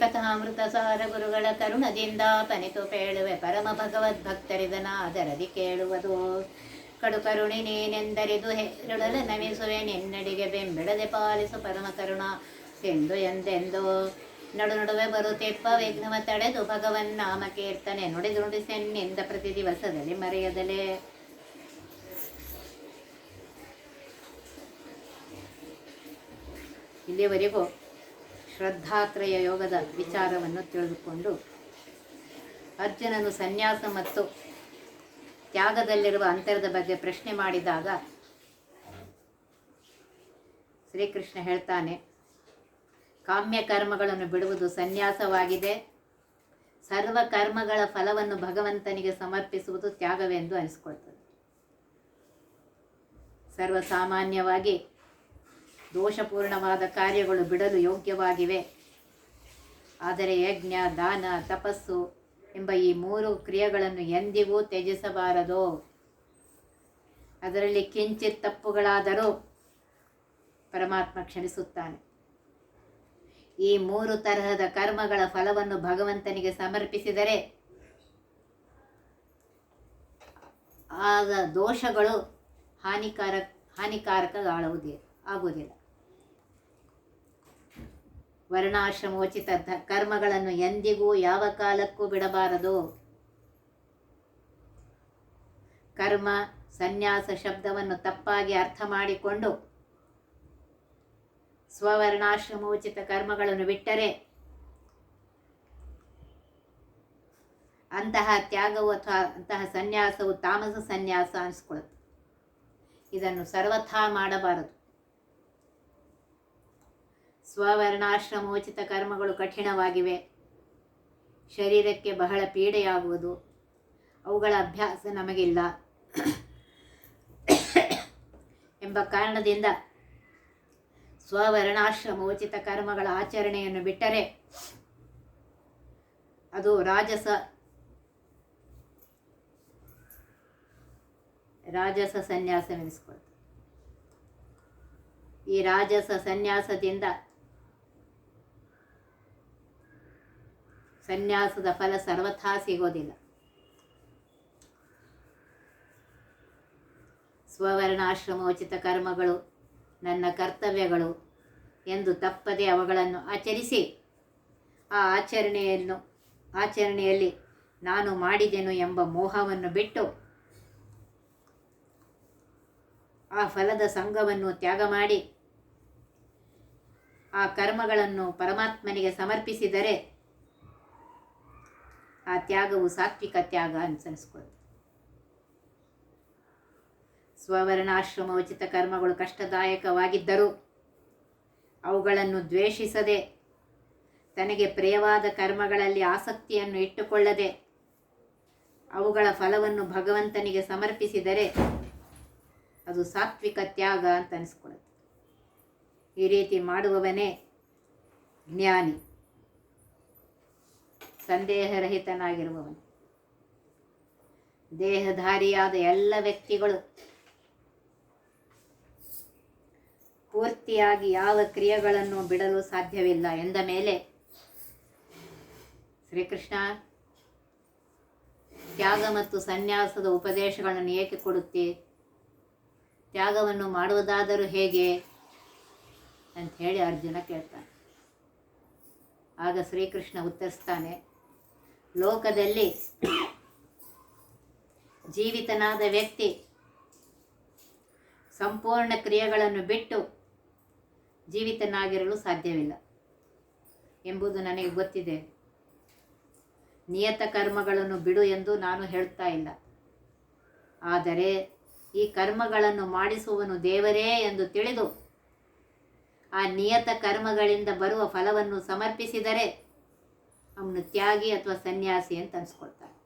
ಕಥಾಮೃತ ಸಾರ ಗುರುಗಳ ಕರುಣದಿಂದ ಪನಿತು ಪೇಳುವೆ ಪರಮ ಭಗವದ್ಭಕ್ತರಿದನಾದರದಿ ಕೇಳುವುದು. ಕಡು ಕರುಣಿ ನೀನೆಂದರಿದು ನವಿಸುವೆ ನಮಿಸುವೆ ನಿನ್ನಡಿಗೆ ಬೆಂಬಿಡದೆ ಪಾಲಿಸು ಪರಮ ಕರುಣ. ಎಂದು ಎಂದೆಂದು ನಡು ನಡುವೆ ಬರುತ್ತೆಪ್ಪ ವಿಘ್ನವ ತಡೆದು ಭಗವನ್ ನಾಮ ಕೀರ್ತನೆ ನುಡಿದು ನುಡಿಸೆನ್ನಿಂದ ಪ್ರತಿ ದಿವಸದಲ್ಲಿ ಮರೆಯದಲೇ. ಇಲ್ಲಿಯವರೆಗೂ ಶ್ರದ್ಧಾತ್ರಯ ಯೋಗದ ವಿಚಾರವನ್ನು ತಿಳಿದುಕೊಂಡು ಅರ್ಜುನನು ಸನ್ಯಾಸ ಮತ್ತು ತ್ಯಾಗದಲ್ಲಿರುವ ಅಂತರದ ಬಗ್ಗೆ ಪ್ರಶ್ನೆ ಮಾಡಿದಾಗ ಶ್ರೀಕೃಷ್ಣ ಹೇಳ್ತಾನೆ, ಕಾಮ್ಯ ಕರ್ಮಗಳನ್ನು ಬಿಡುವುದು ಸನ್ಯಾಸವಾಗಿದೆ. ಸರ್ವ ಕರ್ಮಗಳ ಫಲವನ್ನು ಭಗವಂತನಿಗೆ ಸಮರ್ಪಿಸುವುದು ತ್ಯಾಗವೆಂದು ಅನಿಸ್ಕೊಳ್ತದೆ. ಸರ್ವಸಾಮಾನ್ಯವಾಗಿ ದೋಷಪೂರ್ಣವಾದ ಕಾರ್ಯಗಳು ಬಿಡಲು ಯೋಗ್ಯವಾಗಿವೆ. ಆದರೆ ಯಜ್ಞ, ದಾನ, ತಪಸ್ಸು ಎಂಬ ಈ ಮೂರು ಕ್ರಿಯೆಗಳನ್ನು ಎಂದಿಗೂ ತ್ಯಜಿಸಬಾರದು. ಅದರಲ್ಲಿ ಕಿಂಚಿತ್ ತಪ್ಪುಗಳಾದರೂ ಪರಮಾತ್ಮ ಕ್ಷಮಿಸುತ್ತಾನೆ. ಈ ಮೂರು ತರಹದ ಕರ್ಮಗಳ ಫಲವನ್ನು ಭಗವಂತನಿಗೆ ಸಮರ್ಪಿಸಿದರೆ ಆಗ ದೋಷಗಳು ಹಾನಿಕಾರ ಹಾನಿಕಾರಕಗಳಾಗುವುದಿಲ್ಲ, ಆಗುವುದಿಲ್ಲ. ವರ್ಣಾಶ್ರಮೋಚಿತ ಕರ್ಮಗಳನ್ನು ಎಂದಿಗೂ ಯಾವ ಕಾಲಕ್ಕೂ ಬಿಡಬಾರದು. ಕರ್ಮ, ಸನ್ಯಾಸ ಶಬ್ದವನ್ನು ತಪ್ಪಾಗಿ ಅರ್ಥ ಮಾಡಿಕೊಂಡು ಸ್ವವರ್ಣಾಶ್ರಮೋಚಿತ ಕರ್ಮಗಳನ್ನು ಬಿಟ್ಟರೆ ಅಂತಹ ತ್ಯಾಗವು ಅಥವಾ ಅಂತಹ ಸನ್ಯಾಸವು ತಾಮಸ ಸನ್ಯಾಸ ಅನಿಸ್ಕೊಳ್ಳುತ್ತೆ ಇದನ್ನು ಸರ್ವಥಾ ಮಾಡಬಾರದು. ಸ್ವವರ್ಣಾಶ್ರಮೋಚಿತ ಕರ್ಮಗಳು ಕಠಿಣವಾಗಿವೆ. ಶರೀರಕ್ಕೆ ಬಹಳ ಪೀಡೆಯಾಗುವುದು. ಅವುಗಳ ಅಭ್ಯಾಸ ನಮಗಿಲ್ಲ. ಎಂಬ ಕಾರಣದಿಂದ ಸ್ವವರ್ಣಾಶ್ರಮೋಚಿತ ಕರ್ಮಗಳ ಆಚರಣೆಯನ್ನು ಬಿಟ್ಟರೆ ಅದು ರಾಜಸ ರಾಜಸ ಸನ್ಯಾಸವೆನಿಸ್ಕೊಳ್ತದೆ. ಈ ರಾಜಸ ಸನ್ಯಾಸದಿಂದ ಸನ್ಯಾಸದ ಫಲ ಸರ್ವಥಾ ಸಿಗೋದಿಲ್ಲ. ಸ್ವವರ್ಣಾಶ್ರಮೋಚಿತ ಕರ್ಮಗಳು, ನನ್ನ ಕರ್ತವ್ಯಗಳು ಎಂದು ತಪ್ಪದೆ ಅವುಗಳನ್ನು ಆಚರಿಸಿ, ಆ ಆಚರಣೆಯನ್ನು, ಆಚರಣೆಯಲ್ಲಿ ನಾನು ಮಾಡಿದೆನು ಎಂಬ ಮೋಹವನ್ನು ಬಿಟ್ಟು, ಆ ಫಲದ ಸಂಘವನ್ನು ತ್ಯಾಗ ಮಾಡಿ, ಆ ಕರ್ಮಗಳನ್ನು ಪರಮಾತ್ಮನಿಗೆ ಸಮರ್ಪಿಸಿದರೆ ಆ ತ್ಯಾಗವು ಸಾತ್ವಿಕ ತ್ಯಾಗ ಅನುಸರಿಸ್ಕೊಳ್ಳಿ ಸ್ವವರ್ಣಾಶ್ರಮ ಉಚಿತ ಕರ್ಮಗಳು ಕಷ್ಟದಾಯಕವಾಗಿದ್ದರೂ ಅವುಗಳನ್ನು ದ್ವೇಷಿಸದೆ, ತನಗೆ ಪ್ರಿಯವಾದ ಕರ್ಮಗಳಲ್ಲಿ ಆಸಕ್ತಿಯನ್ನು ಇಟ್ಟುಕೊಳ್ಳದೆ, ಅವುಗಳ ಫಲವನ್ನು ಭಗವಂತನಿಗೆ ಸಮರ್ಪಿಸಿದರೆ ಅದು ಸಾತ್ವಿಕ ತ್ಯಾಗ ಅಂತ ಅನಿಸ್ಕೊಳ್ಳುತ್ತೆ ಈ ರೀತಿ ಮಾಡುವವನೇ ಜ್ಞಾನಿ. ಸಂದೇಹರಹಿತನಾಗಿರುವವನು. ದೇಹಧಾರಿಯಾದ ಎಲ್ಲ ವ್ಯಕ್ತಿಗಳು ಪೂರ್ತಿಯಾಗಿ ಯಾವ ಕ್ರಿಯೆಗಳನ್ನು ಬಿಡಲು ಸಾಧ್ಯವಿಲ್ಲ ಎಂದ ಮೇಲೆ ಶ್ರೀಕೃಷ್ಣ ತ್ಯಾಗ ಮತ್ತು ಸನ್ಯಾಸದ ಉಪದೇಶಗಳನ್ನು ಏಕೆ ಕೊಡುತ್ತೆ? ತ್ಯಾಗವನ್ನು ಮಾಡುವುದಾದರೂ ಹೇಗೆ ಅಂತ ಹೇಳಿ ಅರ್ಜುನ ಕೇಳ್ತಾನೆ. ಆಗ ಶ್ರೀಕೃಷ್ಣ ಉತ್ತರಿಸ್ತಾನೆ ಲೋಕದಲ್ಲಿ ಜೀವಿತನಾದ ವ್ಯಕ್ತಿ ಸಂಪೂರ್ಣ ಕ್ರಿಯೆಗಳನ್ನು ಬಿಟ್ಟು ಜೀವಿತನಾಗಿರಲು ಸಾಧ್ಯವಿಲ್ಲ ಎಂಬುದು ನನಗೆ ಗೊತ್ತಿದೆ. ನಿಯತ ಕರ್ಮಗಳನ್ನು ಬಿಡು ಎಂದು ನಾನು ಹೇಳ್ತಾ ಇಲ್ಲ. ಆದರೆ ಈ ಕರ್ಮಗಳನ್ನು ಮಾಡಿಸುವನು ದೇವರೇ ಎಂದು ತಿಳಿದು ಆ ನಿಯತ ಕರ್ಮಗಳಿಂದ ಬರುವ ಫಲವನ್ನು ಸಮರ್ಪಿಸಿದರೆ ಅವನು ತ್ಯಾಗಿ ಅಥವಾ ಸನ್ಯಾಸಿ ಅಂತ ಅನ್ಸ್ಕೊಳ್ತಾರೆ.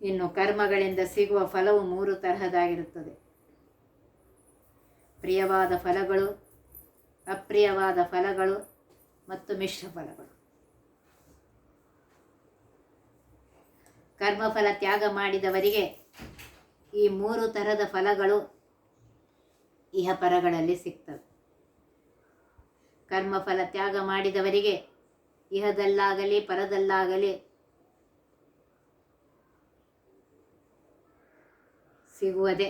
ಇನ್ನು ಕರ್ಮಗಳಿಂದ ಸಿಗುವ ಫಲವು ಮೂರು ತರಹದಾಗಿರುತ್ತದೆ ಪ್ರಿಯವಾದ ಫಲಗಳು, ಅಪ್ರಿಯವಾದ ಫಲಗಳು ಮತ್ತು ಮಿಶ್ರ ಫಲಗಳು. ಕರ್ಮಫಲ ತ್ಯಾಗ ಮಾಡಿದವರಿಗೆ ಈ ಮೂರು ತರಹದ ಫಲಗಳು ಇಹಪರಗಳಲ್ಲಿ ಸಿಗ್ತವೆ. ಕರ್ಮಫಲ ತ್ಯಾಗ ಮಾಡಿದವರಿಗೆ ಇಹದಲ್ಲಾಗಲಿ ಪರದಲ್ಲಾಗಲಿ ಸಿಗುವುದೇ.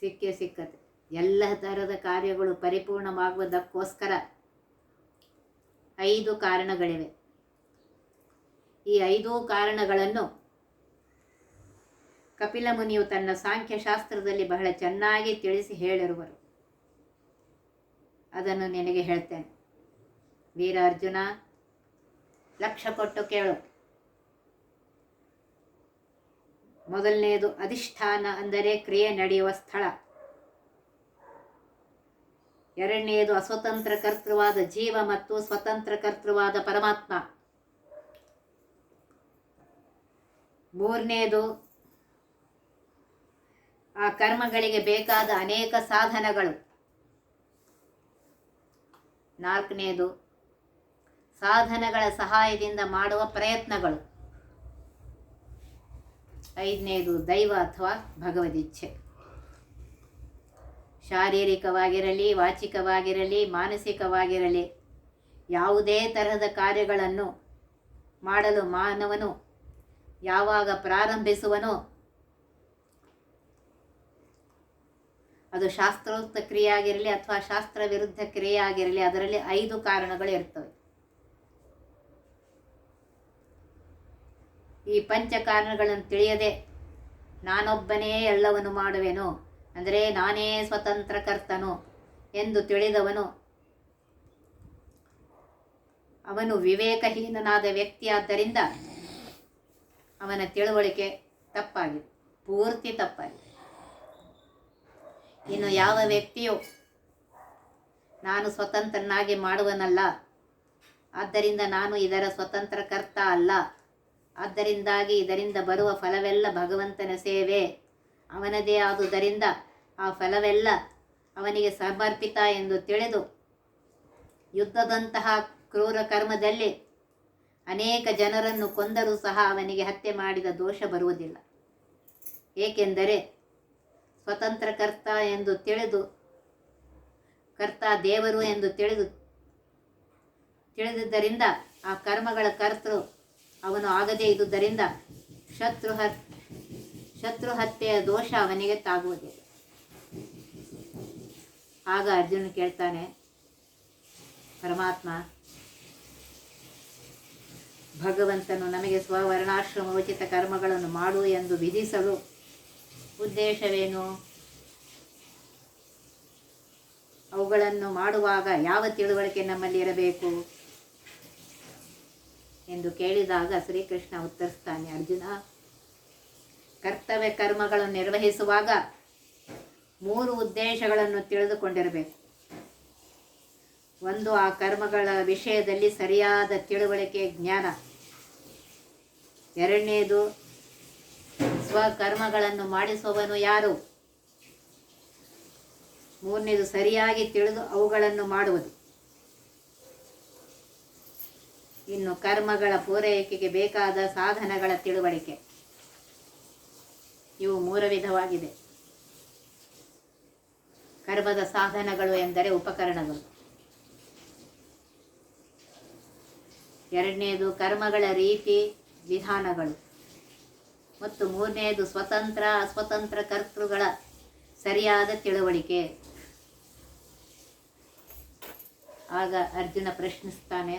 ಸಿಕ್ಕೇ ಸಿಕ್ಕತ್ತೆ ಎಲ್ಲ ಥರದ ಕಾರ್ಯಗಳು ಪರಿಪೂರ್ಣವಾಗುವುದಕ್ಕೋಸ್ಕರ ಐದು ಕಾರಣಗಳಿವೆ. ಈ ಐದು ಕಾರಣಗಳನ್ನು ಕಪಿಲ ಮುನಿಯು ತನ್ನ ಸಾಂಖ್ಯಶಾಸ್ತ್ರದಲ್ಲಿ ಬಹಳ ಚೆನ್ನಾಗಿ ತಿಳಿಸಿ ಹೇಳಿರುವರು. ಅದನ್ನು ನಿನಗೆ ಹೇಳ್ತೇನೆ. ವೀರ ಅರ್ಜುನ ಲಕ್ಷ್ಯ ಕೊಟ್ಟು ಕೇಳು. ಮೊದಲನೆಯದು ಅಧಿಷ್ಠಾನ ಅಂದರೆ ಕ್ರಿಯೆ ನಡೆಯುವ ಸ್ಥಳ. ಎರಡನೆಯದು ಅಸ್ವತಂತ್ರ ಕರ್ತೃವಾದ ಜೀವ ಮತ್ತು ಸ್ವತಂತ್ರ ಕರ್ತೃವಾದ ಪರಮಾತ್ಮ. ಮೂರನೆಯದು ಆ ಕರ್ಮಗಳಿಗೆ ಬೇಕಾದ ಅನೇಕ ಸಾಧನಗಳು. ನಾಲ್ಕನೇದು, ಸಾಧನಗಳ ಸಹಾಯದಿಂದ ಮಾಡುವ ಪ್ರಯತ್ನಗಳು. ಐದನೇದು, ದೈವ ಅಥವಾ ಭಗವದಿಚ್ಛೆ. ಶಾರೀರಿಕವಾಗಿರಲಿ, ವಾಚಿಕವಾಗಿರಲಿ, ಮಾನಸಿಕವಾಗಿರಲಿ, ಯಾವುದೇ ತರಹದ ಕಾರ್ಯಗಳನ್ನು ಮಾಡಲು ಮಾನವನು ಯಾವಾಗ ಪ್ರಾರಂಭಿಸುವನೋ ಅದು ಶಾಸ್ತ್ರೋಕ್ತ ಕ್ರಿಯೆ ಆಗಿರಲಿ ಅಥವಾ ಶಾಸ್ತ್ರ ವಿರುದ್ಧ ಕ್ರಿಯೆ ಆಗಿರಲಿ ಅದರಲ್ಲಿ ಐದು ಕಾರಣಗಳು ಇರ್ತವೆ. ಈ ಪಂಚ ಕಾರಣಗಳನ್ನು ತಿಳಿಯದೆ ನಾನೊಬ್ಬನೇ ಎಲ್ಲವನ್ನು ಮಾಡುವೆನು, ಅಂದರೆ ನಾನೇ ಸ್ವತಂತ್ರ ಕರ್ತನು ಎಂದು ತಿಳಿದವನು, ಅವನು ವಿವೇಕಹೀನನಾದ ವ್ಯಕ್ತಿಯಾದ್ದರಿಂದ ಅವನ ತಿಳುವಳಿಕೆ ತಪ್ಪಾಗಿದೆ, ಪೂರ್ತಿ ತಪ್ಪಾಗಿದೆ. ಇನ್ನು ಯಾವ ವ್ಯಕ್ತಿಯು ನಾನು ಸ್ವತಂತ್ರನಾಗಿ ಮಾಡುವನಲ್ಲ, ಆದ್ದರಿಂದ ನಾನು ಇದರ ಸ್ವತಂತ್ರ ಕರ್ತ ಅಲ್ಲ. ಆದ್ದರಿಂದಾಗಿ ಇದರಿಂದ ಬರುವ ಫಲವೆಲ್ಲ ಭಗವಂತನ ಸೇವೆ. ಅವನದೇ ಆದುದರಿಂದ ಆ ಫಲವೆಲ್ಲ ಅವನಿಗೆ ಸಮರ್ಪಿತ ಎಂದು ತಿಳಿದು ಯುದ್ಧದಂತಹ ಕ್ರೂರ ಕರ್ಮದಲ್ಲಿ ಅನೇಕ ಜನರನ್ನು ಕೊಂದರೂ ಸಹ ಅವನಿಗೆ ಹತ್ಯೆ ಮಾಡಿದ ದೋಷ ಬರುವುದಿಲ್ಲ. ಏಕೆಂದರೆ ಸ್ವತಂತ್ರ ಕರ್ತ ಎಂದು ತಿಳಿದು, ಕರ್ತ ದೇವರು ಎಂದು ತಿಳಿದು, ತಿಳಿದಿದ್ದರಿಂದ ಆ ಕರ್ಮಗಳ ಕರ್ತೃ ಅವನು ಆಗದೇ ಇದ್ದುದರಿಂದ ಶತ್ರು ಹತ್ ಶತ್ರು ಹತ್ಯೆಯ ದೋಷ ಅವನಿಗೆ ತಾಗುವುದಿಲ್ಲ. ಆಗ ಅರ್ಜುನ ಕೇಳ್ತಾನೆ, ಪರಮಾತ್ಮ, ಭಗವಂತನು ನಮಗೆ ಸ್ವವರ್ಣಾಶ್ರಮ ಉಚಿತ ಕರ್ಮಗಳನ್ನು ಮಾಡು ಎಂದು ವಿಧಿಸಲು ಉದ್ದೇಶವೇನು? ಅವುಗಳನ್ನು ಮಾಡುವಾಗ ಯಾವ ತಿಳುವಳಿಕೆ ನಮ್ಮಲ್ಲಿ ಇರಬೇಕು? ಎಂದು ಕೇಳಿದಾಗ ಶ್ರೀಕೃಷ್ಣ ಉತ್ತರಿಸ್ತಾನೆ, ಅರ್ಜುನ, ಕರ್ತವ್ಯ ಕರ್ಮಗಳನ್ನು ನಿರ್ವಹಿಸುವಾಗ ಮೂರು ಉದ್ದೇಶಗಳನ್ನು ತಿಳಿದುಕೊಂಡಿರಬೇಕು. ಒಂದು, ಆ ಕರ್ಮಗಳ ವಿಷಯದಲ್ಲಿ ಸರಿಯಾದ ತಿಳುವಳಿಕೆ, ಜ್ಞಾನ. ಎರಡನೆಯದು ಸ್ವಕರ್ಮಗಳನ್ನು ಮಾಡಿಸುವವನು ಯಾರು? ಮೂರನೇದು ಸರಿಯಾಗಿ ತಿಳಿದು ಅವುಗಳನ್ನು ಮಾಡುವುದು. ಇನ್ನು ಕರ್ಮಗಳ ಪೂರೈಕೆಗೆ ಬೇಕಾದ ಸಾಧನಗಳ ತಿಳುವಳಿಕೆ. ಇವು ಮೂರ ವಿಧವಾಗಿದೆ. ಕರ್ಮದ ಸಾಧನಗಳು ಎಂದರೆ ಉಪಕರಣಗಳು. ಎರಡನೇದು ಕರ್ಮಗಳ ರೀತಿ ವಿಧಾನಗಳು. ಮತ್ತು ಮೂರನೆಯದು ಸ್ವತಂತ್ರ, ಅಸ್ವತಂತ್ರ ಕರ್ತೃಗಳ ಸರಿಯಾದ ತಿಳುವಳಿಕೆ. ಆಗ ಅರ್ಜುನ ಪ್ರಶ್ನಿಸ್ತಾನೆ,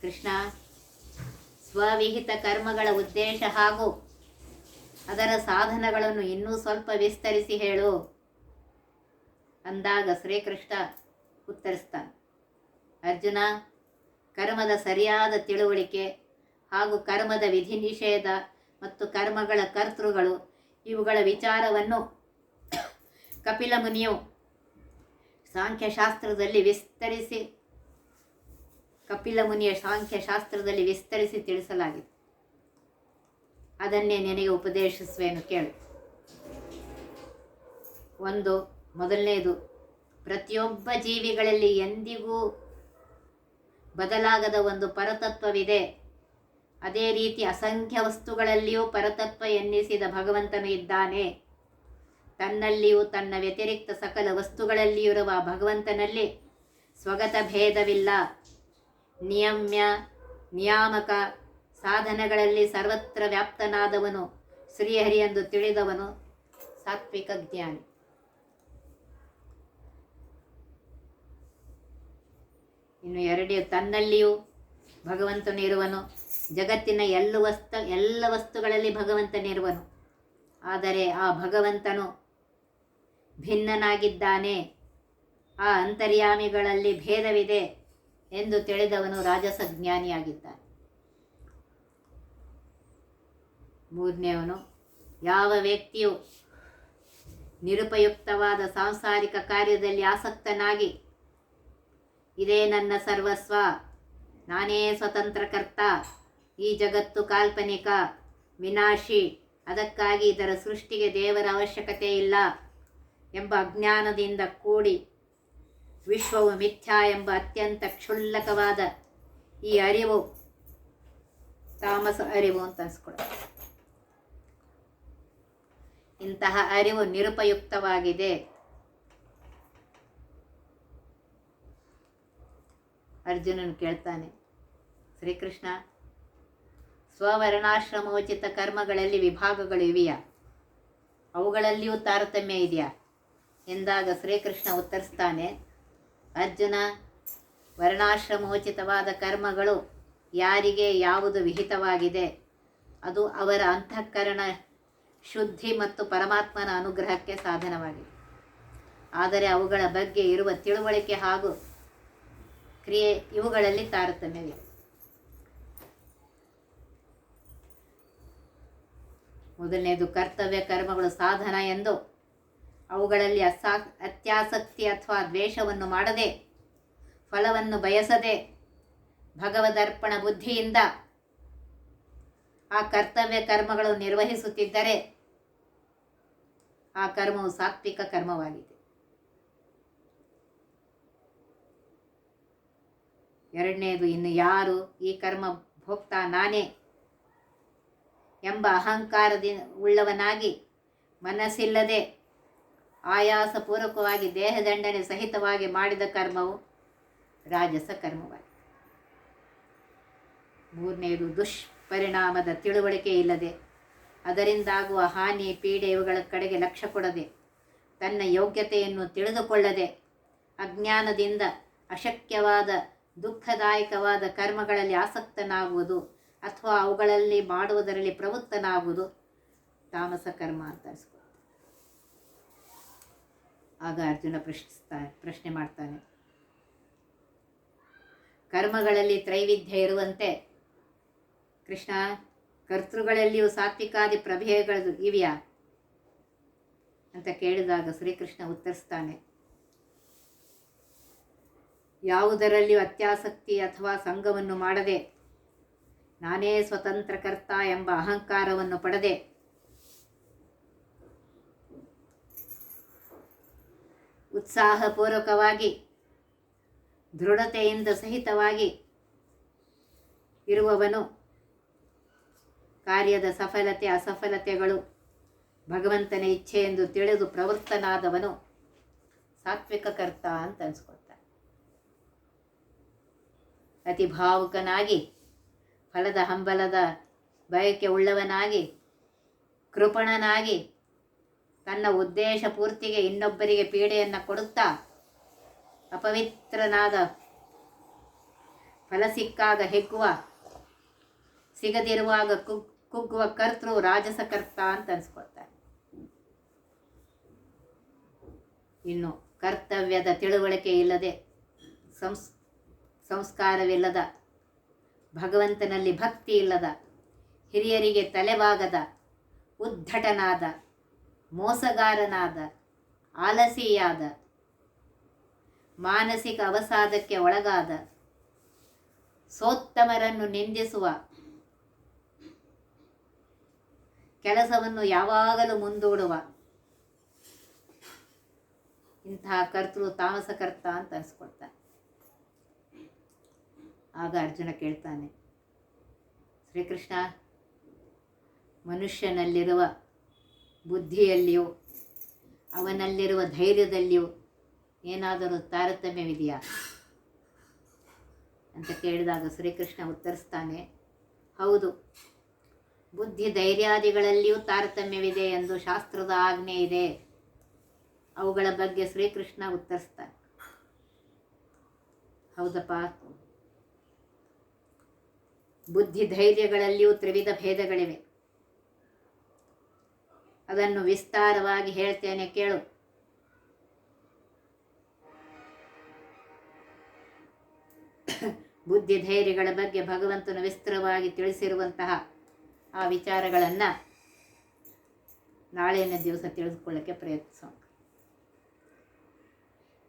ಕೃಷ್ಣ, ಸ್ವವಿಹಿತ ಕರ್ಮಗಳ ಉದ್ದೇಶ ಹಾಗೂ ಅದರ ಸಾಧನಗಳನ್ನು ಇನ್ನೂ ಸ್ವಲ್ಪ ವಿಸ್ತರಿಸಿ ಹೇಳು. ಅಂದಾಗ ಶ್ರೀಕೃಷ್ಣ ಉತ್ತರಿಸ್ತಾನೆ, ಅರ್ಜುನ, ಕರ್ಮದ ಸರಿಯಾದ ತಿಳುವಳಿಕೆ ಹಾಗೂ ಕರ್ಮದ ವಿಧಿ ನಿಷೇಧ ಮತ್ತು ಕರ್ಮಗಳ ಕರ್ತೃಗಳು, ಇವುಗಳ ವಿಚಾರವನ್ನು ಕಪಿಲ ಮುನಿಯು ಸಾಂಖ್ಯಶಾಸ್ತ್ರದಲ್ಲಿ ವಿಸ್ತರಿಸಿ, ಕಪಿಲ ಮುನಿಯ ಸಾಂಖ್ಯಶಾಸ್ತ್ರದಲ್ಲಿ ವಿಸ್ತರಿಸಿ ತಿಳಿಸಲಾಗಿದೆ. ಅದನ್ನೇ ನಿನಗೆ ಉಪದೇಶಿಸುವೆನು ಕೇಳು. ಒಂದು, ಮೊದಲನೇದು, ಪ್ರತಿಯೊಬ್ಬ ಜೀವಿಗಳಲ್ಲಿ ಎಂದಿಗೂ ಬದಲಾಗದ ಒಂದು ಪರತತ್ವವಿದೆ. ಅದೇ ರೀತಿ ಅಸಂಖ್ಯ ವಸ್ತುಗಳಲ್ಲಿಯೂ ಪರತತ್ವ ಎನ್ನಿಸಿದ ಭಗವಂತನು ಇದ್ದಾನೆ. ತನ್ನಲ್ಲಿಯೂ ತನ್ನ ವ್ಯತಿರಿಕ್ತ ಸಕಲ ವಸ್ತುಗಳಲ್ಲಿಯಿರುವ ಭಗವಂತನಲ್ಲಿ ಸ್ವಗತ ಭೇದವಿಲ್ಲ. ನಿಯಮ್ಯ, ನಿಯಾಮಕ ಸಾಧನಗಳಲ್ಲಿ ಸರ್ವತ್ರ ವ್ಯಾಪ್ತನಾದವನು ಶ್ರೀಹರಿ ಎಂದು ತಿಳಿದವನು ಸಾತ್ವಿಕ ಜ್ಞಾನಿ. ಇನ್ನು ಎರಡೇ, ತನ್ನಲ್ಲಿಯೂ ಭಗವಂತನು ಇರುವನು ಜಗತ್ತಿನ ಎಲ್ಲ ವಸ್ತು, ಎಲ್ಲ ವಸ್ತುಗಳಲ್ಲಿ ಭಗವಂತನಿರುವನು. ಆದರೆ ಆ ಭಗವಂತನು ಭಿನ್ನನಾಗಿದ್ದಾನೆ. ಆ ಅಂತರ್ಯಾಮಿಗಳಲ್ಲಿ ಭೇದವಿದೆ ಎಂದು ತಿಳಿದವನು ರಾಜಸ ಜ್ಞಾನಿಯಾಗಿದ್ದಾನೆ ಮೂರನೆಯವನು, ಯಾವ ವ್ಯಕ್ತಿಯು ನಿರುಪಯುಕ್ತವಾದ ಸಾಂಸಾರಿಕ ಕಾರ್ಯದಲ್ಲಿ ಆಸಕ್ತನಾಗಿ, ಇದೇ ನನ್ನ ಸರ್ವಸ್ವ, ನಾನೇ ಸ್ವತಂತ್ರಕರ್ತ ಈ ಜಗತ್ತು ಕಾಲ್ಪನಿಕ, ವಿನಾಶಿ. ಅದಕ್ಕಾಗಿ ಇದರ ಸೃಷ್ಟಿಗೆ ದೇವರ ಅವಶ್ಯಕತೆ ಇಲ್ಲ ಎಂಬ ಅಜ್ಞಾನದಿಂದ ಕೂಡಿ ವಿಶ್ವವು ಮಿಥ್ಯಾ ಎಂಬ ಅತ್ಯಂತ ಕ್ಷುಲ್ಲಕವಾದ ಈ ಅರಿವು, ತಾಮಸ ಅರಿವು ಅಂತ ಅನ್ಸ್ಕೊಳ ಇಂತಹ ಅರಿವು ನಿರುಪಯುಕ್ತವಾಗಿದೆ. ಅರ್ಜುನನು ಕೇಳ್ತಾನೆ, ಶ್ರೀಕೃಷ್ಣ ಸ್ವವರ್ಣಾಶ್ರಮೋಚಿತ ಕರ್ಮಗಳಲ್ಲಿ ವಿಭಾಗಗಳು ಇವೆಯಾ? ಅವುಗಳಲ್ಲಿಯೂ ತಾರತಮ್ಯ ಇದೆಯಾ? ಎಂದಾಗ ಶ್ರೀಕೃಷ್ಣ ಉತ್ತರಿಸ್ತಾನೆ, ಅರ್ಜುನ, ವರ್ಣಾಶ್ರಮೋಚಿತವಾದ ಕರ್ಮಗಳು ಯಾರಿಗೆ ಯಾವುದು ವಿಹಿತವಾಗಿದೆ? ಅದು ಅವರ ಅಂತಃಕರಣ, ಶುದ್ಧಿ ಮತ್ತು ಪರಮಾತ್ಮನ ಅನುಗ್ರಹಕ್ಕೆ ಸಾಧನವಾಗಿದೆ. ಆದರೆ ಅವುಗಳ ಬಗ್ಗೆ ಇರುವ ತಿಳುವಳಿಕೆ ಹಾಗೂ ಕ್ರಿಯೆ ಇವುಗಳಲ್ಲಿ ತಾರತಮ್ಯವಿದೆ. ಮೊದಲನೇದು ಕರ್ತವ್ಯ ಕರ್ಮಗಳು ಸಾಧನ ಎಂದು. ಅವುಗಳಲ್ಲಿ ಅಸಾ, ಅತ್ಯಾಸಕ್ತಿ ಅಥವಾ ದ್ವೇಷವನ್ನು ಮಾಡದೆ, ಫಲವನ್ನು ಬಯಸದೆ, ಭಗವದರ್ಪಣ ಬುದ್ಧಿಯಿಂದ ಆ ಕರ್ತವ್ಯ ಕರ್ಮಗಳು ನಿರ್ವಹಿಸುತ್ತಿದ್ದರೆ ಆ ಕರ್ಮವು ಸಾತ್ವಿಕ ಕರ್ಮವಾಗಿದೆ. ಎರಡನೇದು, ಇನ್ನು ಯಾರು ಈ ಕರ್ಮ ಭೋಕ್ತ ನಾನೇ? ಎಂಬ ಅಹಂಕಾರದ ಉಳ್ಳವನಾಗಿ ಮನಸ್ಸಿಲ್ಲದೆ ಆಯಾಸಪೂರ್ವಕವಾಗಿ ದೇಹದಂಡನೆ ಸಹಿತವಾಗಿ ಮಾಡಿದ ಕರ್ಮವು ರಾಜಸ ಕರ್ಮವಾಗಿದೆ. ಮೂರನೆಯದು ದುಷ್ಪರಿಣಾಮದ ತಿಳುವಳಿಕೆ ಇಲ್ಲದೆ ಅದರಿಂದಾಗುವ ಹಾನಿ ಪೀಡೆ ಇವುಗಳ ಕಡೆಗೆ ಲಕ್ಷ್ಯ ಕೊಡದೆ ತನ್ನ ಯೋಗ್ಯತೆಯನ್ನು ತಿಳಿದುಕೊಳ್ಳದೆ ಅಜ್ಞಾನದಿಂದ ಅಶಕ್ಯವಾದ ದುಃಖದಾಯಕವಾದ ಕರ್ಮಗಳಲ್ಲಿ ಆಸಕ್ತನಾಗುವುದು ಅಥವಾ ಅವುಗಳಲ್ಲಿ ಮಾಡುವುದರಲ್ಲಿ ಪ್ರವೃತ್ತನಾಗುವುದು ತಾಮಸ ಕರ್ಮ ಅಂತ ಆಗ ಅರ್ಜುನ ಪ್ರಶ್ನಿಸ್ತಾ, ಪ್ರಶ್ನೆ ಮಾಡ್ತಾನೆ. ಕರ್ಮಗಳಲ್ಲಿ ತ್ರೈವಿಧ್ಯ ಇರುವಂತೆ ಕೃಷ್ಣ, ಕರ್ತೃಗಳಲ್ಲಿಯೂ ಸಾತ್ವಿಕಾದಿ ಪ್ರಭೇಯಗಳು ಇವೆಯಾ ಅಂತ ಕೇಳಿದಾಗ ಶ್ರೀಕೃಷ್ಣ ಉತ್ತರಿಸ್ತಾನೆ. ಯಾವುದರಲ್ಲಿಯೂ ಅತ್ಯಾಸಕ್ತಿ ಅಥವಾ ಸಂಘವನ್ನು ಮಾಡದೆ ನಾನೇ ಸ್ವತಂತ್ರಕರ್ತ ಎಂಬ ಅಹಂಕಾರವನ್ನು ಪಡೆದೆ. ಉತ್ಸಾಹಪೂರ್ವಕವಾಗಿ, ದೃಢತೆಯಿಂದ ಸಹಿತವಾಗಿ ಇರುವವನು ಕಾರ್ಯದ ಸಫಲತೆ, ಅಸಫಲತೆಗಳು, ಭಗವಂತನ ಇಚ್ಛೆ ಎಂದು ತಿಳಿದು ಪ್ರವೃತ್ತನಾದವನು ಸಾತ್ವಿಕ ಕರ್ತ ಅಂತ ಅನ್ಸ್ಕೊಳ್ತಾನೆ ಅತಿ ಭಾವುಕನಾಗಿ ಫಲದ ಹಂಬಲದ ಬಯಕೆ ಉಳ್ಳವನಾಗಿ, ಕೃಪಣನಾಗಿ ತನ್ನ ಉದ್ದೇಶ ಪೂರ್ತಿಗೆ ಇನ್ನೊಬ್ಬರಿಗೆ ಪೀಡೆಯನ್ನು ಕೊಡುತ್ತಾ ಅಪವಿತ್ರನಾದ ಫಲ ಸಿಕ್ಕಾಗ ಹೆಗ್ಗುವ, ಸಿಗದಿರುವಾಗ ಕುಗ್ ಕುಗ್ಗುವ ಕರ್ತೃ ರಾಜಸಕರ್ತ ಅಂತ ಅನ್ಸ್ಕೊಳ್ತಾರೆ. ಇನ್ನು ಕರ್ತವ್ಯದ ತಿಳುವಳಿಕೆ ಇಲ್ಲದೆ ಸಂಸ್, ಸಂಸ್ಕಾರವಿಲ್ಲದ ಭಗವಂತನಲ್ಲಿ ಭಕ್ತಿ ಇಲ್ಲದ, ಹಿರಿಯರಿಗೆ ತಲೆಬಾಗದ, ಉದ್ಧಟನಾದ, ಮೋಸಗಾರನಾದ, ಆಲಸಿಯಾದ, ಮಾನಸಿಕ ಅವಸಾದಕ್ಕೆ ಒಳಗಾದ, ಸೋತ್ತಮರನ್ನು ನಿಂದಿಸುವ ಕೆಲಸವನ್ನು ಯಾವಾಗಲೂ ಮುಂದೂಡುವ ಇಂತಹ ಕರ್ತೃ ತಾಮಸಕರ್ತ ಅಂತ ಅನ್ಸ್ಕೊಳ್ತಾನೆ ಆಗ ಅರ್ಜುನ ಕೇಳ್ತಾನೆ, ಶ್ರೀಕೃಷ್ಣ, ಮನುಷ್ಯನಲ್ಲಿರುವ ಬುದ್ಧಿಯಲ್ಲಿಯೋ, ಅವನಲ್ಲಿರುವ ಧೈರ್ಯದಲ್ಲಿಯೋ ಏನಾದರೂ ತಾರತಮ್ಯವಿದೆಯಾ? ಅಂತ ಕೇಳಿದಾಗ ಶ್ರೀಕೃಷ್ಣ ಉತ್ತರಿಸ್ತಾನೆ, ಹೌದು, ಬುದ್ಧಿ ಧೈರ್ಯಾದಿಗಳಲ್ಲಿಯೂ ತಾರತಮ್ಯವಿದೆ ಎಂದು ಶಾಸ್ತ್ರದ ಆಜ್ಞೆ ಇದೆ. ಅವುಗಳ ಬಗ್ಗೆ ಶ್ರೀಕೃಷ್ಣ ಉತ್ತರಿಸ್ತಾನೆ, ಹೌದಪ್ಪ ಬುದ್ಧಿ ಧೈರ್ಯಗಳಲ್ಲಿಯೂ ತ್ರಿವಿಧ ಭೇದಗಳಿವೆ. ಅದನ್ನು ವಿಸ್ತಾರವಾಗಿ ಹೇಳ್ತೇನೆ, ಕೇಳು. ಬುದ್ಧಿ ಧೈರ್ಯಗಳ ಬಗ್ಗೆ ಭಗವಂತನು ವಿಸ್ತಾರವಾಗಿ ತಿಳಿಸಿರುವಂತಹ ಆ ವಿಚಾರಗಳನ್ನು ನಾಳೆಯ ದಿವಸ ತಿಳಿದುಕೊಳ್ಳಕ್ಕೆ ಪ್ರಯತ್ನಿಸೋಣ.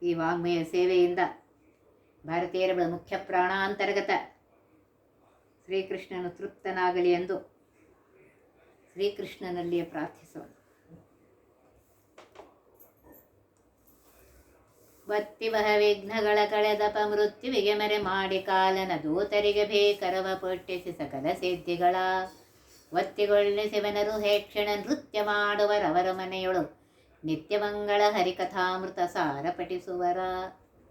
ಈ ವಾಗ್ಮಯ ಸೇವೆಯಿಂದ ಭಾರತೀಯರ ಮುಖ್ಯ ಪ್ರಾಣಾಂತರ್ಗತ ಶ್ರೀಕೃಷ್ಣನು ತೃಪ್ತನಾಗಲಿ ಎಂದು ಶ್ರೀಕೃಷ್ಣನಲ್ಲಿಯೇ ಪ್ರಾರ್ಥಿಸೋಣ. ಬತ್ತಿವಹ ವಿಘ್ನಗಳ ಕಳೆದಪ ಮೃತ್ಯುವಿಗೆ ಮರೆ ಮಾಡಿ ಕಾಲನ ದೂತರಿಗೆ ಭೇಕರವ ಪೊಟ್ಟಿಸಿ ಸಕಲ ಸಿದ್ಧಿಗಳ. ಒತ್ತಿಗೊಳ್ಳಿ ಶಿವನರು ಹೇಕ್ಷಣ ನೃತ್ಯ ಮಾಡುವರವರ ಮನೆಯೊಳು. ನಿತ್ಯಮಂಗಳ ಹರಿಕಥಾಮೃತ ಸಾರ ಪಠಿಸುವರ.